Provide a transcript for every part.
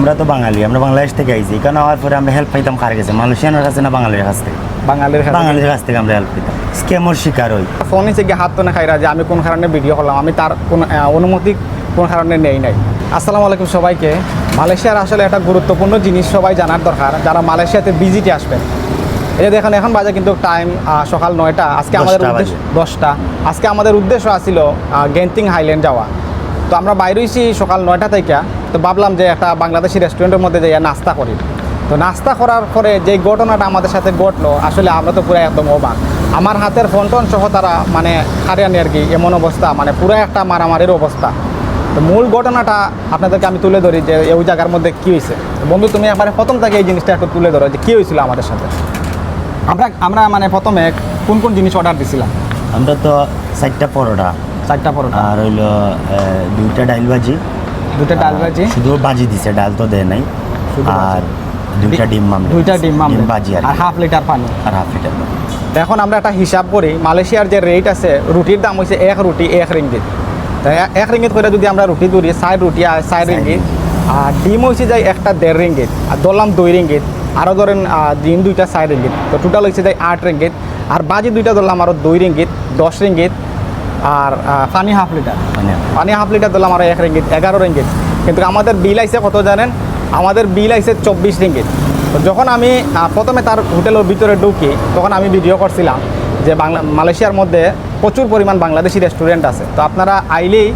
আমরা তো বাঙালি আমরা বাংলাদেশ থেকে আইছি। এখানে হওয়ার পরে আমরা হেল্প পাইতাম কার কাছে? মালয়েশিয়ানের কাছে না বাঙালির কাছ থেকে? বাঙালির বাঙালির কাছ থেকে আমরা হেল্প পাইতাম। স্ক্যামর শিকার হই। ফোন হিসেবে গিয়ে হাত তো না খাইরা যে আমি কোন কারণে ভিডিও করলাম? আমি তার কোন অনুমতি কোন কারণে নেই নাই। আসসালামু আলাইকুম সবাইকে। মালয়েশিয়ার আসলে একটা গুরুত্বপূর্ণ জিনিস সবাই জানার দরকার। যারা মালয়েশিয়াতে ভিজিটে আসবেন। এই যে দেখেন এখন বাজে কিন্তু টাইম সকাল নয়টা। আজকে আমাদের উদ্দেশ্য দশটা। আজকে আমাদের উদ্দেশ্য আছিল গেন্টিং হাইল্যান্ড যাওয়া। তো আমরা বাইরে হয়েছি সকাল নয়টা থেকে। তো ভাবলাম যে একটা বাংলাদেশি রেস্টুরেন্টের মধ্যে যাই নাস্তা করি। তো নাস্তা করার পরে যে ঘটনাটা আমাদের সাথে ঘটলো, আসলে আমরা তো পুরো একদম অবাক আমার হাতের ফোন টোন সহ তারা মানে হারিয়ানি আর কি, এমন অবস্থা মানে পুরো একটা মারামারির অবস্থা। তো মূল ঘটনাটা আপনাদেরকে আমি তুলে ধরি যে ওই জায়গার মধ্যে কী হয়েছে বন্ধু, তুমি একবারে প্রথম থেকে এই জিনিসটা একটু তুলে ধরো যে কী হয়েছিল আমাদের সাথে। আমরা আমরা মানে প্রথমে কোন কোন জিনিস অর্ডার দিছিলাম? আমরা তো চারটা পরোটা। চারটা পরোটা। আর হইল দুইটা ডাইল ভাজি। দুইটা ডাল ভাজি। শুধু বাজি দিছে ডাল তো দেয় নাই। আর দুইটা ডিম মামলা দুইটা ডিম মামলেট ভাজি আর হাফ লিটার পানি। আর হাফ লিটার তো এখন আমরা একটা হিসাব করি মালয়েশিয়ার যে রেট আছে রুটির দাম হচ্ছে এক রুটি এক রিঙ্গিত এক রিঙ্গিত করে যদি আমরা রুটি ধরি সাইড রুটি আর সাইড রিঙ্গিত আর ডিম হচ্ছে যায় একটা দেড় রিঙ্গিত আর ধরলাম দুই রিঙ্গিত আরও ধরেন ডিম দুইটা সাইড রিঙ্গিত তো টোটাল হচ্ছে যায় আট রিঙ্গিত আর বাজি দুইটা ধরলাম আরও দুই রিঙ্গিত দশ রিঙ্গিত আর পানি হাফ লিটার। মানে পানি হাফ লিটার দিলাম আরও এক রিঙ্গিত এগারো রিঙ্গিত। কিন্তু আমাদের বিল আইসে কত জানেন? আমাদের বিল আইছে চব্বিশ রিঙ্গিত। তো যখন আমি প্রথমে তার হোটেলের ভিতরে ঢুকি তখন আমি ভিডিও করছিলাম যে বাংলা মালয়েশিয়ার মধ্যে প্রচুর পরিমাণ বাংলাদেশি রেস্টুরেন্ট আছে। তো আপনারা আইলেই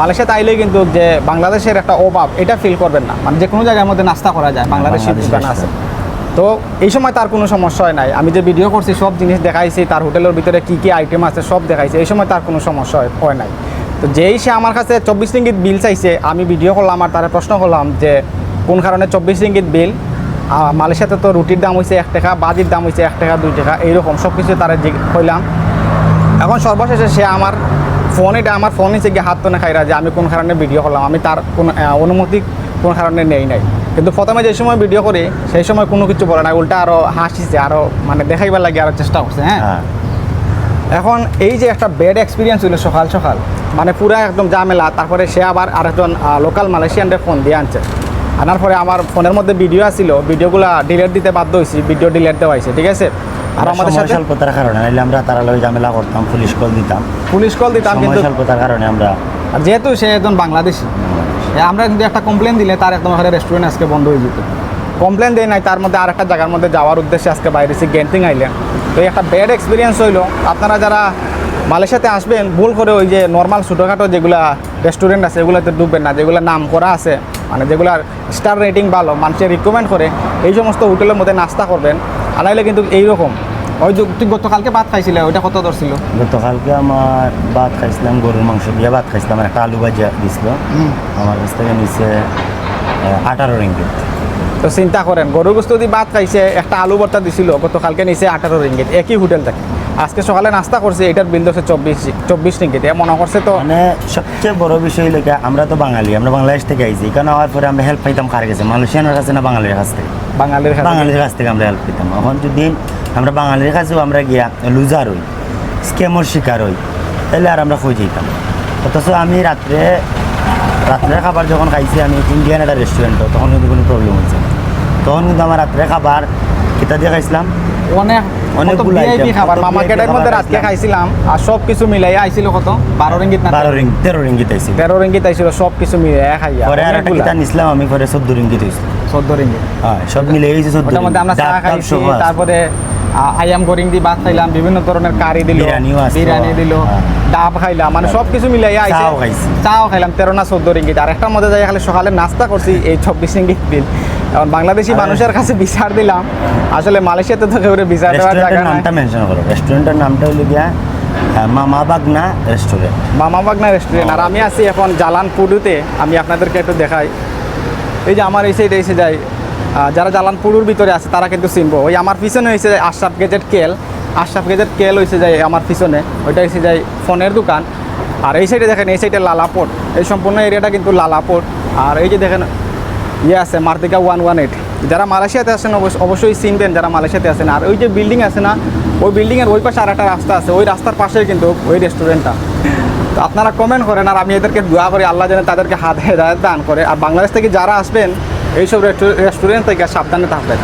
মালয়েশিয়াতে আইলেই কিন্তু যে বাংলাদেশের একটা অভাব এটা ফিল করবেন না। মানে যে কোনো জায়গার মধ্যে নাস্তা করা যায় বাংলাদেশি দোকান আছে। তো এই সময় তার কোনো সমস্যা নাই। আমি যে ভিডিও করছি, সব জিনিস দেখাইছি, তার হোটেলের ভিতরে কী কী আইটেম আছে, সব দেখাইছি, এই সময় তার কোনো সমস্যা হয়- নাই। তো যেই সে আমার কাছে চব্বিশ রিঙ্গিত বিল চাইছে, আমি ভিডিও করলাম আর তারা প্রশ্ন করলাম যে, কোন কারণে চব্বিশ রিঙ্গিত বিল মালয়েশিয়াতে তো রুটির দাম হয়েছে এক টাকা, বাজির দাম হয়েছে এক টাকা, দুই টাকা, এইরকম সব কিছু তারা কইলাম। এখন সর্বশেষে সে আমার ফোন এটা আমার ফোন গিয়ে হাত তো না খাইরা যে, আমি কোন কারণে ভিডিও করলাম? আমি তার কোন অনুমতি কোন কারণে নেই নাই। কিন্তু প্রথমে যে সময় ভিডিও করি সেই সময় কোনো কিছু বলে না উল্টা আরও হাসিছে আরও মানে দেখাইবার লাগে আরও চেষ্টা করছে হ্যাঁ? হ্যাঁ। এখন এই যে একটা ব্যাড এক্সপিরিয়েন্স হলো সকাল সকাল মানে পুরা একদম ঝামেলা তারপরে সে আবার আরেকজন লোকাল মালয়েশিয়ানদের ফোন দিয়ে আনছে। আনার পরে আমার ফোনের মধ্যে ভিডিও আসছিল ভিডিওগুলো ডিলেট দিতে বাধ্য হয়েছি ভিডিও ডিলেট দেওয়া হয়েছে ঠিক আছে? আর আমাদের সাথে স্বল্পতার কারণে নাহলে আমরা তারা লগে ঝামেলা করতাম পুলিশ কল দিতাম। পুলিশ কল দিতাম কিন্তু স্বল্পতার কারণে আমরা আর যেহেতু সে একজন বাংলাদেশি আমরা কিন্তু একটা কমপ্লেন দিলে তার একদম রেস্টুরেন্ট আজকে বন্ধ হয়ে যেত। কমপ্লেন দেয় নাই, তার মধ্যে আরেকটা জায়গার মধ্যে যাওয়ার উদ্দেশ্যে আজকে বাইরে এসে গেন্টিং আইল্যান্ড তো একটা ব্যাড এক্সপিরিয়েন্স হইল। আপনারা যারা মালয়েশিয়াতে আসবেন, ভুল করে ওই যে নর্মাল ছোটোখাটো যেগুলা রেস্টুরেন্ট আছে, এগুলোতে ডুববেন না, যেগুলো নাম করা আছে মানে যেগুলার স্টার রেটিং ভালো মানুষের রিকমেন্ড করে, এই সমস্ত হোটেলের মধ্যে নাস্তা করবেন। আনাইলে কিন্তু এইরকম। ওই যে তুই গতকালকে ভাত খাইছিলে ওইটা কত দর ছিল? গতকালকে আমার ভাত খাইছিলাম গরুর মাংস দিয়ে ভাত খাইছিলাম একটা আলু ভাজি দিছিল। আমার কাছ থেকে নিচে আঠারো রিঙ্গিত তো চিন্তা করেন গরুর গোস্ত যদি ভাত খাইছে একটা আলু ভর্তা দিছিল গতকালকে নিচে আঠারো রিঙ্গিত একই হোটেল থেকে। আজকে সকালে নাস্তা করছে এটার বিল ধরছে চব্বিশ চব্বিশ রিঙ্গিত এ মনে করছে তো মানে সবচেয়ে বড় বিষয় হলো আমরা তো বাঙালি আমরা বাংলাদেশ থেকে আইছি এখানে হওয়ার পরে আমরা হেল্প পাইতাম কার কাছে? মালয়েশিয়ানের কাছে না বাঙালির কাছ থেকে? বাঙালির বাঙালির কাছ থেকে আমরা হেল্প পেতাম এখন যদি আমরা বাঙালির কাছেও আমরা গিয়া লুজার হই স্ক্যামর শিকার হই তাহলে আর আমরা খুঁজে যেতাম অথচ আমি রাত্রে রাত্রে খাবার যখন খাইছি আমি ইন্ডিয়ান একটা রেস্টুরেন্ট তখন কিন্তু কোনো প্রবলেম হচ্ছে না। তখন কিন্তু আমার রাত্রে খাবার কিতা দিয়ে খাইছিলাম? অনেক অনেকগুলো খাবার মামা কেটের মধ্যে রাতকে খাইছিলাম। আর সব কিছু মিলাই আইছিল কত? বারো রিঙ্গিত না বারো রিং তেরো রিঙ্গিত আইছি তেরো রিঙ্গিত আইছিল সব কিছু মিলাই খাইয়া পরে আর একটা। কিতা নিছিলাম আমি পরে চোদ্দ রিঙ্গিত হয়েছিল চোদ্দ রিঙ্গিত হ্যাঁ সব মিলে যে চোদ্দ মধ্যে আমরা চা খাইছি তারপরে আয়াম গরিং দি ভাত খাইলাম বিভিন্ন ধরনের কারি দিল। বিরিয়ানি দিল। ডাব খাইলাম মানে সব কিছু মিলাই আইছে। চাও খাইছি। চাও খাইলাম তেরো না চোদ্দ রিঙ্গিত। আর একটা মধ্যে যাই খালি সকালে নাস্তা করছি এই চব্বিশ রিঙ্গিত বিল এখন বাংলাদেশি মানুষের কাছে বিচার দিলাম। আসলে মালয়েশিয়াতে তো কেউ বিচার দেওয়ার জায়গা নামটা মেনশন করো। রেস্টুরেন্টের নামটা হলো গিয়া মামা বাগনা রেস্টুরেন্ট মামা বাগনা রেস্টুরেন্ট আর আমি আছি এখন জালানপুরুতে আমি আপনাদেরকে একটু দেখাই। এই যে আমার এই সাইডে এসে যায় যারা জালানপুরুর ভিতরে আছে, তারা কিন্তু চিনবো। ওই আমার পিছনে হয়েছে আশরাফ গেজেট কেল আশরাফ গেজেট কেল হয়েছে যায় আমার পিছনে, ওইটা এসে যায় ফোনের দোকান। আর এই সাইডে দেখেন, এই সাইডে লালাপোর্ট এই সম্পূর্ণ এরিয়াটা কিন্তু লালাপোর্ট আর এই যে দেখেন ইয়ে আছে মার্তিকা ওয়ান ওয়ান এইট। যারা মালয়েশিয়াতে অবশ্য- অবশ্যই চিনবেন যারা মালয়েশিয়াতে আসেন আর ওই যে বিল্ডিং আছে না, ওই বিল্ডিংয়ের ওই পাশে আর একটা রাস্তা আছে। ওই রাস্তার পাশেই কিন্তু ওই রেস্টুরেন্টটা তো আপনারা কমেন্ট করেন, আর আমি এদেরকে দোয়া করি, আল্লাহ যেন তাদেরকে হাত হেদায়ত দান করে। আর বাংলাদেশ থেকে যারা আসবেন এইসব রেস্টুরেন্ট থেকে সাবধানে থাকবেন।